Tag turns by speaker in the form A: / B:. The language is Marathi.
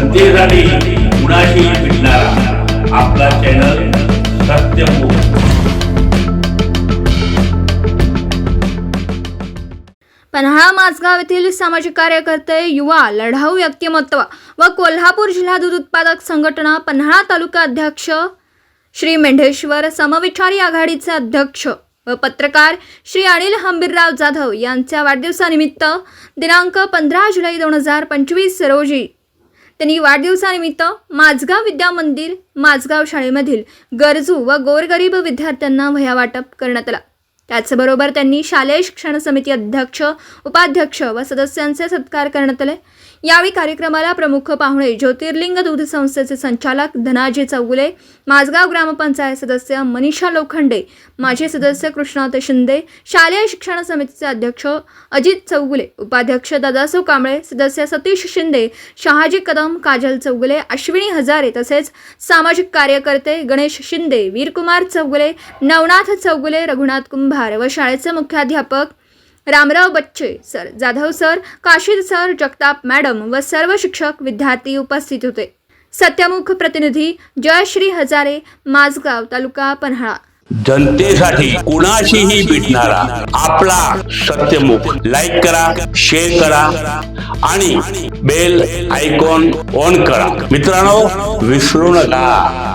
A: जनतेसाठी कुणाशी भेटणारा. आपला चॅनल सत्यमुख
B: पन्हाळा माझगाव येथील सामाजिक कार्यकर्ते युवा लढाऊ व्यक्तिमत्व व कोल्हापूर जिल्हा दूध उत्पादक संघटना पन्हाळा तालुका अध्यक्ष श्री मेंढेश्वर समविचारी आघाडीचे अध्यक्ष व पत्रकार श्री अनिल हंबीरराव जाधव यांच्या वाढदिवसानिमित्त दिनांक पंधरा जुलै दोन हजार पंचवीस रोजी त्यांनी वाढदिवसानिमित्त माझगाव विद्या मंदिर माझगाव शाळेमधील गरजू व गोरगरीब विद्यार्थ्यांना वह्या वाटप करण्यात आला. त्याचबरोबर त्यांनी शालेय शिक्षण समिती अध्यक्ष उपाध्यक्ष व सदस्यांचे सत्कार करण्यात आले. यावेळी कार्यक्रमाला प्रमुख पाहुणे ज्योतिर्लिंग दूध संस्थेचे संचालक धनाजी चौगुले माझगाव ग्रामपंचायत सदस्य मनीषा लोखंडे माजी सदस्य कृष्णात शिंदे शालेय शिक्षण समितीचे अध्यक्ष अजित चौगुले उपाध्यक्ष दादासो कांबळे सदस्य सतीश शिंदे शहाजी कदम काजल चौगुले अश्विनी हजारे तसेच सामाजिक कार्यकर्ते गणेश शिंदे वीरकुमार चौगुले नवनाथ चौगुले रघुनाथ कुंभार व शाळेचे मुख्याध्यापक Ramrao Bachche sir Jadhav sir Kashid sir Jagtap madam व सर्व शिक्षक विद्यार्थी उपस्थित होते. सत्यमुख प्रतिनिधी जयश्री हजारे माझगाव तालुका पन्हाळा.
A: जनतेसाठी कुणाशीही भेटणारा आपला सत्यमुख. लाईक करा शेअर करा आणि बेल आयकॉन ऑन करा. मित्रांनो विसरू नका.